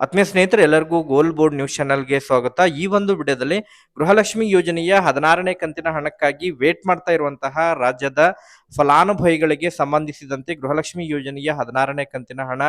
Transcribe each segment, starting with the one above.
ಆತ್ಮೀಯ ಸ್ನೇಹಿತರೆ, ಎಲ್ಲರಿಗೂ ಗೋಲ್ ಬೋರ್ಡ್ ನ್ಯೂಸ್ ಚಾನಲ್ಗೆ ಸ್ವಾಗತ. ಈ ಒಂದು ವಿಡಿಯೋದಲ್ಲಿ ಗೃಹಲಕ್ಷ್ಮಿ ಯೋಜನೆಯ ಹದಿನಾರನೇ ಕಂತಿನ ಹಣಕ್ಕಾಗಿ ವೇಟ್ ಮಾಡ್ತಾ ಇರುವಂತಹ ರಾಜ್ಯದ ಫಲಾನುಭವಿಗಳಿಗೆ ಸಂಬಂಧಿಸಿದಂತೆ ಗೃಹಲಕ್ಷ್ಮಿ ಯೋಜನೆಯ ಹದಿನಾರನೇ ಕಂತಿನ ಹಣ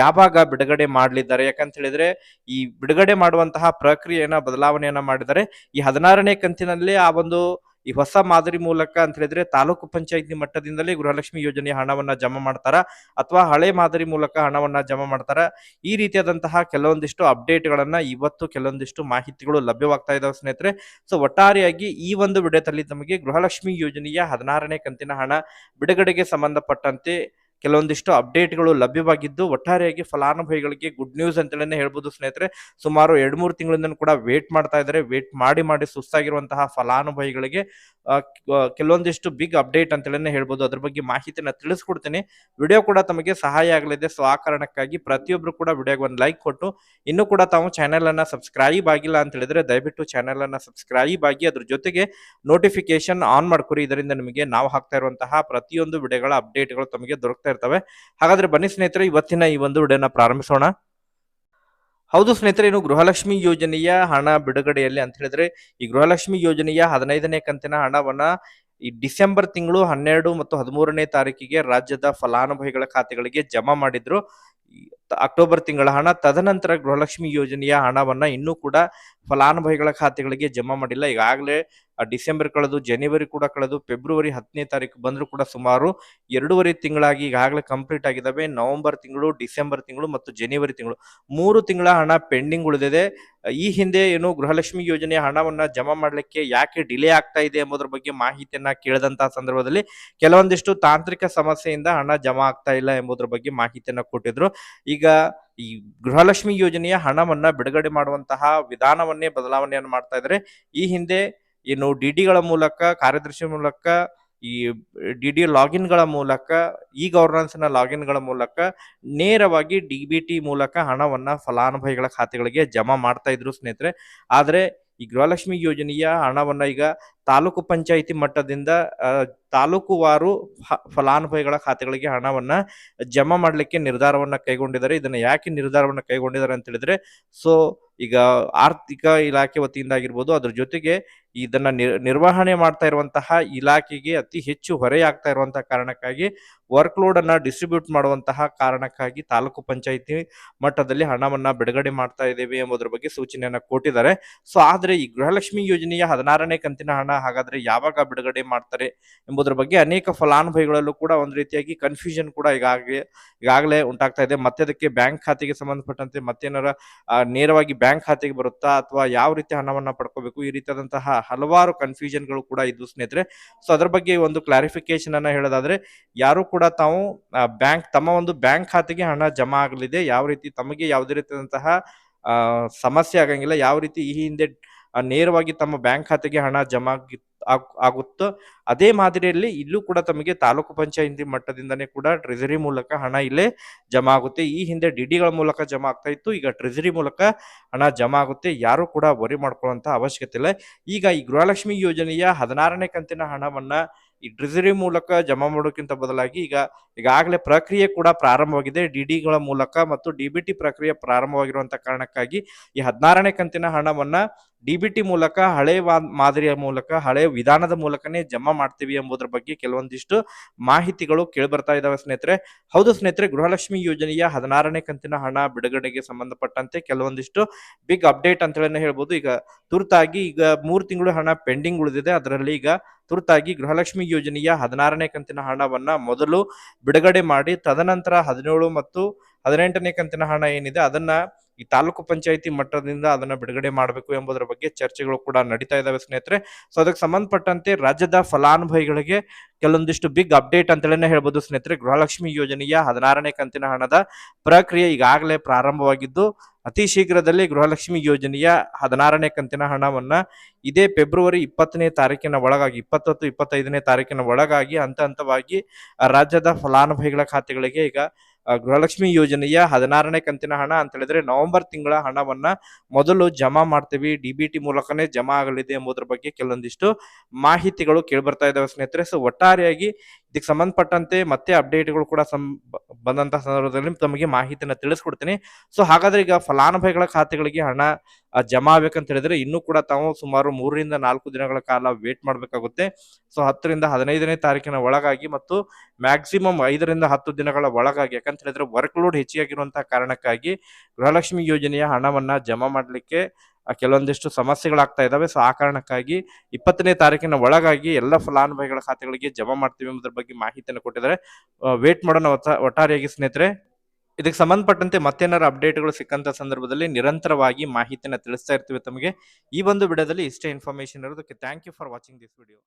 ಯಾವಾಗ ಬಿಡುಗಡೆ ಮಾಡಲಿದ್ದಾರೆ? ಯಾಕಂತ ಹೇಳಿದ್ರೆ ಈ ಬಿಡುಗಡೆ ಮಾಡುವಂತಹ ಪ್ರಕ್ರಿಯೆಯನ್ನ, ಬದಲಾವಣೆಯನ್ನ ಮಾಡಿದರೆ, ಈ ಹದಿನಾರನೇ ಕಂತಿನಲ್ಲಿ ಆ ಒಂದು ಈ ಹೊಸ ಮಾದರಿ ಮೂಲಕ ಅಂತ ಹೇಳಿದ್ರೆ ತಾಲೂಕು ಪಂಚಾಯತಿ ಮಟ್ಟದಿಂದಲೇ ಗೃಹಲಕ್ಷ್ಮಿ ಯೋಜನೆಯ ಹಣವನ್ನ ಜಮಾ ಮಾಡ್ತಾರ ಅಥವಾ ಹಳೆ ಮಾದರಿ ಮೂಲಕ ಹಣವನ್ನ ಜಮಾ ಮಾಡ್ತಾರ. ಈ ರೀತಿಯಾದಂತಹ ಕೆಲವೊಂದಿಷ್ಟು ಅಪ್ಡೇಟ್ಗಳನ್ನ ಇವತ್ತು ಕೆಲವೊಂದಿಷ್ಟು ಮಾಹಿತಿಗಳು ಲಭ್ಯವಾಗ್ತಾ ಇದಾವೆ ಸ್ನೇಹಿತರೆ. ಸೊ ಒಟ್ಟಾರೆಯಾಗಿ ಈ ಒಂದು ವಿಡಿಯೋದಲ್ಲಿ ನಮಗೆ ಗೃಹಲಕ್ಷ್ಮಿ ಯೋಜನೆಯ ಹದಿನಾರನೇ ಕಂತಿನ ಹಣ ಬಿಡುಗಡೆಗೆ ಸಂಬಂಧಪಟ್ಟಂತೆ ಕೆಲವೊಂದಿಷ್ಟು ಅಪ್ಡೇಟ್ಗಳು ಲಭ್ಯವಾಗಿದ್ದು ಒಟ್ಟಾರೆಯಾಗಿ ಫಲಾನುಭವಿಗಳಿಗೆ ಗುಡ್ ನ್ಯೂಸ್ ಅಂತಲೇ ಹೇಳ್ಬೋದು ಸ್ನೇಹಿತರೆ. ಸುಮಾರು ಎರಡು ಮೂರು ತಿಂಗಳಿಂದ ಕೂಡ ವೇಟ್ ಮಾಡ್ತಾ ಇದ್ದಾರೆ. ವೇಟ್ ಮಾಡಿ ಮಾಡಿ ಸುಸ್ತಾಗಿರುವಂತಹ ಫಲಾನುಭವಿಗಳಿಗೆ ಕೆಲವೊಂದಿಷ್ಟು ಬಿಗ್ ಅಪ್ಡೇಟ್ ಅಂತಲೇ ಹೇಳ್ಬೋದು. ಅದ್ರ ಬಗ್ಗೆ ಮಾಹಿತಿನ ತಿಳಿಸ್ಕೊಡ್ತೀನಿ. ವಿಡಿಯೋ ಕೂಡ ತಮಗೆ ಸಹಾಯ ಆಗಲಿದೆ. ಸೊ ಆ ಕಾರಣಕ್ಕಾಗಿ ಪ್ರತಿಯೊಬ್ಬರು ಕೂಡ ವಿಡಿಯೋಗೆ ಒಂದು ಲೈಕ್ ಕೊಟ್ಟು, ಇನ್ನೂ ಕೂಡ ತಾವು ಚಾನೆಲ್ ಅನ್ನ ಸಬ್ಸ್ಕ್ರೈಬ್ ಆಗಿಲ್ಲ ಅಂತ ಹೇಳಿದ್ರೆ ದಯವಿಟ್ಟು ಚಾನೆಲ್ ಅನ್ನ ಸಬ್ಸ್ಕ್ರೈಬ್ ಆಗಿ ಅದ್ರ ಜೊತೆಗೆ ನೋಟಿಫಿಕೇಶನ್ ಆನ್ ಮಾಡ್ಕೊರಿ. ಇದರಿಂದ ನಿಮಗೆ ನಾವು ಹಾಕ್ತಾ ಇರುವಂತಹ ಪ್ರತಿಯೊಂದು ವಿಡಿಯೋಗಳ ಅಪ್ಡೇಟ್ಗಳು ತಮಗೆ ದೊರಕ್ತಾ ಇರ್ತವೆ. ಹಾಗಾದ್ರೆ ಬನ್ನಿ ಸ್ನೇಹಿತರೆ, ಇವತ್ತಿನ ಈ ಒಂದು ವಿಡಿಯೋನ ಪ್ರಾರಂಭಿಸೋಣ. ಹೌದು ಸ್ನೇಹಿತರೆ, ಇನ್ನು ಗೃಹಲಕ್ಷ್ಮಿ ಯೋಜನೆಯ ಹಣ ಬಿಡುಗಡೆಯಲ್ಲಿ ಅಂತ ಹೇಳಿದ್ರೆ, ಈ ಗೃಹಲಕ್ಷ್ಮಿ ಯೋಜನೆಯ ಹದಿನೈದನೇ ಕಂತಿನ ಹಣವನ್ನ ಈ ಡಿಸೆಂಬರ್ ತಿಂಗಳು ಹನ್ನೆರಡು ಮತ್ತು ಹದಿಮೂರನೇ ತಾರೀಕಿಗೆ ರಾಜ್ಯದ ಫಲಾನುಭವಿಗಳ ಖಾತೆಗಳಿಗೆ ಜಮಾ ಮಾಡಿದ್ರು. ಅಕ್ಟೋಬರ್ ತಿಂಗಳ ಹಣ. ತದನಂತರ ಗೃಹಲಕ್ಷ್ಮಿ ಯೋಜನೆಯ ಹಣವನ್ನ ಇನ್ನೂ ಕೂಡ ಫಲಾನುಭವಿಗಳ ಖಾತೆಗಳಿಗೆ ಜಮಾ ಮಾಡಿಲ್ಲ. ಈಗಾಗಲೇ ಡಿಸೆಂಬರ್ ಕಳೆದು, ಜನವರಿ ಕೂಡ ಕಳೆದು, ಫೆಬ್ರವರಿ ಹತ್ತನೇ ತಾರೀಕು ಬಂದರೂ ಕೂಡ ಸುಮಾರು ಎರಡೂವರೆ ತಿಂಗಳಾಗಿ ಈಗಾಗಲೇ ಕಂಪ್ಲೀಟ್ ಆಗಿದ್ದಾವೆ. ನವೆಂಬರ್ ತಿಂಗಳು, ಡಿಸೆಂಬರ್ ತಿಂಗಳು ಮತ್ತು ಜನವರಿ ತಿಂಗಳು. ಮೂರು ತಿಂಗಳ ಹಣ ಪೆಂಡಿಂಗ್ ಉಳಿದಿದೆ. ಈ ಹಿಂದೆ ಏನು ಗೃಹಲಕ್ಷ್ಮಿ ಯೋಜನೆಯ ಹಣವನ್ನು ಜಮಾ ಮಾಡಲಿಕ್ಕೆ ಯಾಕೆ ಡಿಲೇ ಆಗ್ತಾ ಇದೆ ಎಂಬುದರ ಬಗ್ಗೆ ಮಾಹಿತಿಯನ್ನು ಕೇಳಿದಂತಹ ಸಂದರ್ಭದಲ್ಲಿ ಕೆಲವೊಂದಿಷ್ಟು ತಾಂತ್ರಿಕ ಸಮಸ್ಯೆಯಿಂದ ಹಣ ಜಮಾ ಆಗ್ತಾ ಇಲ್ಲ ಎಂಬುದರ ಬಗ್ಗೆ ಮಾಹಿತಿಯನ್ನು ಕೊಟ್ಟಿದ್ರು. ಈಗ ಈ ಗೃಹಲಕ್ಷ್ಮಿ ಯೋಜನೆಯ ಹಣವನ್ನು ಬಿಡುಗಡೆ ಮಾಡುವಂತಹ ವಿಧಾನವನ್ನೇ ಬದಲಾವಣೆಯನ್ನು ಮಾಡ್ತಾ ಇದ್ದಾರೆ ಈ ಹಿಂದೆ ಏನು ಡಿ ಡಿಗಳ ಮೂಲಕ, ಕಾರ್ಯದರ್ಶಿ ಮೂಲಕ, ಈ ಡಿ ಡಿ ಲಾಗಿನ್ಗಳ ಮೂಲಕ ಇ ಗವರ್ನೆನ್ಸ್ನ ಲಾಗಿನ್ಗಳ ಮೂಲಕ ನೇರವಾಗಿ ಡಿ ಬಿ ಟಿ ಮೂಲಕ ಹಣವನ್ನು ಫಲಾನುಭವಿಗಳ ಖಾತೆಗಳಿಗೆ ಜಮಾ ಮಾಡ್ತಾ ಇದ್ರು ಸ್ನೇಹಿತರೆ. ಆದರೆ ಈ ಗೃಹಲಕ್ಷ್ಮಿ ಯೋಜನೆಯ ಹಣವನ್ನು ಈಗ ತಾಲೂಕು ಪಂಚಾಯಿತಿ ಮಟ್ಟದಿಂದ ತಾಲೂಕುವಾರು ಫಲಾನುಭವಿಗಳ ಖಾತೆಗಳಿಗೆ ಹಣವನ್ನ ಜಮಾ ಮಾಡಲಿಕ್ಕೆ ನಿರ್ಧಾರವನ್ನ ಕೈಗೊಂಡಿದ್ದಾರೆ. ಇದನ್ನ ಯಾಕೆ ನಿರ್ಧಾರವನ್ನ ಕೈಗೊಂಡಿದ್ದಾರೆ ಅಂತ ಹೇಳಿದ್ರೆ, ಸೊ ಈಗ ಆರ್ಥಿಕ ಇಲಾಖೆ ವತಿಯಿಂದ ಆಗಿರ್ಬೋದು, ಅದ್ರ ಜೊತೆಗೆ ಇದನ್ನ ನಿರ್- ನಿರ್ವಹಣೆ ಮಾಡ್ತಾ ಇರುವಂತಹ ಇಲಾಖೆಗೆ ಅತಿ ಹೆಚ್ಚು ಹೊರೆಯಾಗ್ತಾ ಇರುವಂತಹ ಕಾರಣಕ್ಕಾಗಿ ವರ್ಕ್ ಲೋಡ್ ಅನ್ನ ಡಿಸ್ಟ್ರಿಬ್ಯೂಟ್ ಮಾಡುವಂತಹ ಕಾರಣಕ್ಕಾಗಿ ತಾಲೂಕು ಪಂಚಾಯಿತಿ ಮಟ್ಟದಲ್ಲಿ ಹಣವನ್ನ ಬಿಡುಗಡೆ ಮಾಡ್ತಾ ಇದ್ದೇವೆ ಎಂಬುದರ ಬಗ್ಗೆ ಸೂಚನೆಯನ್ನ ಕೊಟ್ಟಿದ್ದಾರೆ. ಸೊ ಆದ್ರೆ ಈ ಗೃಹಲಕ್ಷ್ಮಿ ಯೋಜನೆಯ ಹದಿನಾರನೇ ಕಂತಿನ ಹಣ ಹಾಗಾದ್ರೆ ಯಾವಾಗ ಬಿಡುಗಡೆ ಮಾಡ್ತಾರೆ ಎಂಬುದರ ಬಗ್ಗೆ ಅನೇಕ ಫಲಾನುಭವಿಗಳಲ್ಲೂ ಕೂಡ ಒಂದು ರೀತಿಯಾಗಿ ಕನ್ಫ್ಯೂಷನ್ ಕೂಡ ಈಗಾಗಲೇ ಈಗಾಗಲೇ ಉಂಟಾಗ್ತಾ ಇದೆ. ಮತ್ತೆ ಅದಕ್ಕೆ ಬ್ಯಾಂಕ್ ಖಾತೆಗೆ ಸಂಬಂಧಪಟ್ಟಂತೆ ಮತ್ತೇನಾರ ನೇರವಾಗಿ ಬ್ಯಾಂಕ್ ಖಾತೆಗೆ ಬರುತ್ತಾ ಅಥವಾ ಯಾವ ರೀತಿ ಹಣವನ್ನು ಪಡ್ಕೋಬೇಕು? ಈ ರೀತಿಯಾದಂತಹ ಹಲವಾರು ಕನ್ಫ್ಯೂಷನ್ಗಳು ಕೂಡ ಇದ್ದು ಸ್ನೇಹಿತರೆ. ಸೊ ಅದರ ಬಗ್ಗೆ ಒಂದು ಕ್ಲಾರಿಫಿಕೇಶನ್ ಅನ್ನ ಹೇಳೋದಾದ್ರೆ, ಯಾರು ಕೂಡ ತಾವು ಬ್ಯಾಂಕ್ ತಮ್ಮ ಒಂದು ಬ್ಯಾಂಕ್ ಖಾತೆಗೆ ಹಣ ಜಮಾ ಆಗಲಿದೆ. ಯಾವ ರೀತಿ ತಮಗೆ ಯಾವುದೇ ರೀತಿಯಾದಂತಹ ಸಮಸ್ಯೆ ಆಗಂಗಿಲ್ಲ. ಯಾವ ರೀತಿ ಈ ಹಿಂದೆ ನೇರವಾಗಿ ತಮ್ಮ ಬ್ಯಾಂಕ್ ಖಾತೆಗೆ ಹಣ ಜಮಾ ಆಗುತ್ತೋ ಅದೇ ಮಾದರಿಯಲ್ಲಿ ಇಲ್ಲೂ ಕೂಡ ತಮಗೆ ತಾಲೂಕು ಪಂಚಾಯಿತಿ ಮಟ್ಟದಿಂದನೇ ಕೂಡ ಟ್ರೆಜರಿ ಮೂಲಕ ಹಣ ಇಲ್ಲೇ ಜಮಾ ಆಗುತ್ತೆ. ಈ ಹಿಂದೆ ಡಿಡಿಗಳ ಮೂಲಕ ಜಮಾ ಆಗ್ತಾ ಇತ್ತು. ಈಗ ಟ್ರೆಜರಿ ಮೂಲಕ ಹಣ ಜಮಾ ಆಗುತ್ತೆ. ಯಾರು ಕೂಡ ವರಿ ಮಾಡ್ಕೊಳ್ಳುವಂತ ಅವಶ್ಯಕತೆ ಇಲ್ಲ. ಈಗ ಈ ಗೃಹಲಕ್ಷ್ಮಿ ಯೋಜನೆಯ ಹದಿನಾರನೇ ಕಂತಿನ ಹಣವನ್ನ ಈ ಟ್ರೆಜರಿ ಮೂಲಕ ಜಮಾ ಮಾಡೋಕ್ಕಿಂತ ಬದಲಾಗಿ ಈಗ, ಈಗಾಗಲೇ ಪ್ರಕ್ರಿಯೆ ಕೂಡ ಪ್ರಾರಂಭವಾಗಿದೆ. ಡಿಡಿಗಳ ಮೂಲಕ ಮತ್ತು ಡಿಬಿಟಿ ಪ್ರಕ್ರಿಯೆ ಪ್ರಾರಂಭವಾಗಿರುವಂತ ಕಾರಣಕ್ಕಾಗಿ ಈ ಹದಿನಾರನೇ ಕಂತಿನ ಹಣವನ್ನ ಡಿಬಿಟಿ ಮೂಲಕ, ಹಳೆ ಮಾದರಿಯ ಮೂಲಕ, ಹಳೆ ವಿಧಾನದ ಮೂಲಕನೇ ಜಮಾ ಮಾಡ್ತೀವಿ ಎಂಬುದರ ಬಗ್ಗೆ ಕೆಲವೊಂದಿಷ್ಟು ಮಾಹಿತಿಗಳು ಕೇಳಿ ಬರ್ತಾ ಇದಾವೆ ಸ್ನೇಹಿತರೆ. ಹೌದು ಸ್ನೇಹಿತರೆ, ಗೃಹಲಕ್ಷ್ಮಿ ಯೋಜನೆಯ ಹದಿನಾರನೇ ಕಂತಿನ ಹಣ ಬಿಡುಗಡೆಗೆ ಸಂಬಂಧಪಟ್ಟಂತೆ ಕೆಲವೊಂದಿಷ್ಟು ಬಿಗ್ ಅಪ್ಡೇಟ್ ಅಂತ ಹೇಳಿ ಹೇಳ್ಬೋದು. ಈಗ ತುರ್ತಾಗಿ ಈಗ ಮೂರು ತಿಂಗಳು ಹಣ ಪೆಂಡಿಂಗ್ ಉಳಿದಿದೆ. ಅದರಲ್ಲಿ ಈಗ ತುರ್ತಾಗಿ ಗೃಹಲಕ್ಷ್ಮಿ ಯೋಜನೆಯ ಹದಿನಾರನೇ ಕಂತಿನ ಹಣವನ್ನ ಮೊದಲು ಬಿಡುಗಡೆ ಮಾಡಿ, ತದನಂತರ ಹದಿನೇಳು ಮತ್ತು ಹದಿನೆಂಟನೇ ಕಂತಿನ ಹಣ ಏನಿದೆ ಅದನ್ನ ಈ ತಾಲೂಕು ಪಂಚಾಯಿತಿ ಮಟ್ಟದಿಂದ ಅದನ್ನ ಬಿಡುಗಡೆ ಮಾಡಬೇಕು ಎಂಬುದರ ಬಗ್ಗೆ ಚರ್ಚೆಗಳು ಕೂಡ ನಡೀತಾ ಇದ್ದಾವೆ ಸ್ನೇಹಿತರೆ. ಸೊ ಅದಕ್ಕೆ ಸಂಬಂಧಪಟ್ಟಂತೆ ರಾಜ್ಯದ ಫಲಾನುಭವಿಗಳಿಗೆ ಕೆಲವೊಂದಿಷ್ಟು ಬಿಗ್ ಅಪ್ಡೇಟ್ ಅಂತಲೇ ಹೇಳ್ಬೋದು ಸ್ನೇಹಿತರೆ. ಗೃಹಲಕ್ಷ್ಮಿ ಯೋಜನೆಯ ಹದಿನಾರನೇ ಕಂತಿನ ಹಣದ ಪ್ರಕ್ರಿಯೆ ಈಗಾಗಲೇ ಪ್ರಾರಂಭವಾಗಿದ್ದು, ಅತಿ ಶೀಘ್ರದಲ್ಲಿ ಗೃಹಲಕ್ಷ್ಮಿ ಯೋಜನೆಯ ಹದಿನಾರನೇ ಕಂತಿನ ಹಣವನ್ನ ಇದೇ ಫೆಬ್ರವರಿ ಇಪ್ಪತ್ತನೇ ತಾರೀಕಿನ ಒಳಗಾಗಿ ಇಪ್ಪತ್ತೊತ್ತು ಇಪ್ಪತ್ತೈದನೇ ತಾರೀಕಿನ ಒಳಗಾಗಿ ಹಂತ ಹಂತವಾಗಿ ರಾಜ್ಯದ ಫಲಾನುಭವಿಗಳ ಖಾತೆಗಳಿಗೆ ಈಗ ಗೃಹಲಕ್ಷ್ಮಿ ಯೋಜನೆಯ ಹದಿನಾರನೇ ಕಂತಿನ ಹಣ ಅಂತ ಹೇಳಿದ್ರೆ ನವೆಂಬರ್ ತಿಂಗಳ ಹಣವನ್ನ ಮೊದಲು ಜಮಾ ಮಾಡ್ತೀವಿ. ಡಿ ಬಿ ಟಿ ಮೂಲಕನೇ ಜಮಾ ಆಗಲಿದೆ ಎಂಬುದರ ಬಗ್ಗೆ ಕೆಲವೊಂದಿಷ್ಟು ಮಾಹಿತಿಗಳು ಕೇಳಿ ಬರ್ತಾ ಇದಾವೆ ಸ್ನೇಹಿತರೆ. ಸೊ ಒಟ್ಟಾರೆಯಾಗಿ ಇದಕ್ಕೆ ಸಂಬಂಧಪಟ್ಟಂತೆ ಮತ್ತೆ ಅಪ್ಡೇಟ್ಗಳು ಕೂಡ ಸಂ ಬಂದಂತಹ ಸಂದರ್ಭದಲ್ಲಿ ತಮಗೆ ಮಾಹಿತಿಯನ್ನು ತಿಳಿಸ್ಕೊಡ್ತೀನಿ. ಸೊ ಹಾಗಾದ್ರೆ ಈಗ ಫಲಾನುಭವಿಗಳ ಖಾತೆಗಳಿಗೆ ಹಣ ಜಮಾ ಆಗ್ಬೇಕಂತ ಹೇಳಿದ್ರೆ ಇನ್ನೂ ಕೂಡ ತಾವು ಸುಮಾರು ಮೂರರಿಂದ ನಾಲ್ಕು ದಿನಗಳ ಕಾಲ ವೇಟ್ ಮಾಡಬೇಕಾಗುತ್ತೆ. ಸೊ ಹತ್ತರಿಂದ ಹದಿನೈದನೇ ತಾರೀಕಿನ ಒಳಗಾಗಿ ಮತ್ತು ಮ್ಯಾಕ್ಸಿಮಮ್ ಐದರಿಂದ ಹತ್ತು ದಿನಗಳ ಒಳಗಾಗಿ, ಯಾಕಂತ ಹೇಳಿದ್ರೆ ವರ್ಕ್ ಲೋಡ್ ಹೆಚ್ಚಿಯಾಗಿರುವಂತಹ ಕಾರಣಕ್ಕಾಗಿ ಗೃಹಲಕ್ಷ್ಮಿ ಯೋಜನೆಯ ಹಣವನ್ನ ಜಮಾ ಮಾಡಲಿಕ್ಕೆ ಕೆಲವೊಂದಿಷ್ಟು ಸಮಸ್ಯೆಗಳಾಗ್ತಾ ಇದಾವೆ ಸೊ ಆ ಕಾರಣಕ್ಕಾಗಿ ಇಪ್ಪತ್ತನೇ ತಾರೀಕಿನ ಒಳಗಾಗಿ ಎಲ್ಲ ಫಲಾನುಭವಿಗಳ ಖಾತೆಗಳಿಗೆ ಜಮಾ ಮಾಡ್ತೀವಿ ಎಂಬುದರ ಬಗ್ಗೆ ಮಾಹಿತಿಯನ್ನು ಕೊಟ್ಟಿದ್ದಾರೆ. ವೇಟ್ ಮಾಡೋಣ ಒಟ್ಟಾರೆಯಾಗಿ ಸ್ನೇಹಿತರೆ. ಇದಕ್ಕೆ ಸಂಬಂಧಪಟ್ಟಂತೆ ಮತ್ತೇನಾರು ಅಪ್ಡೇಟ್ಗಳು ಸಿಕ್ಕಂತ ಸಂದರ್ಭದಲ್ಲಿ ನಿರಂತರವಾಗಿ ಮಾಹಿತಿಯನ್ನು ತಿಳಿಸ್ತಾ ಇರ್ತೀವಿ ತಮಗೆ. ಈ ಒಂದು ವಿಡಿಯೋದಲ್ಲಿ ಇಷ್ಟೇ ಇನ್ಫಾರ್ಮೇಶನ್ ಇರೋದಕ್ಕೆ thank you for watching this video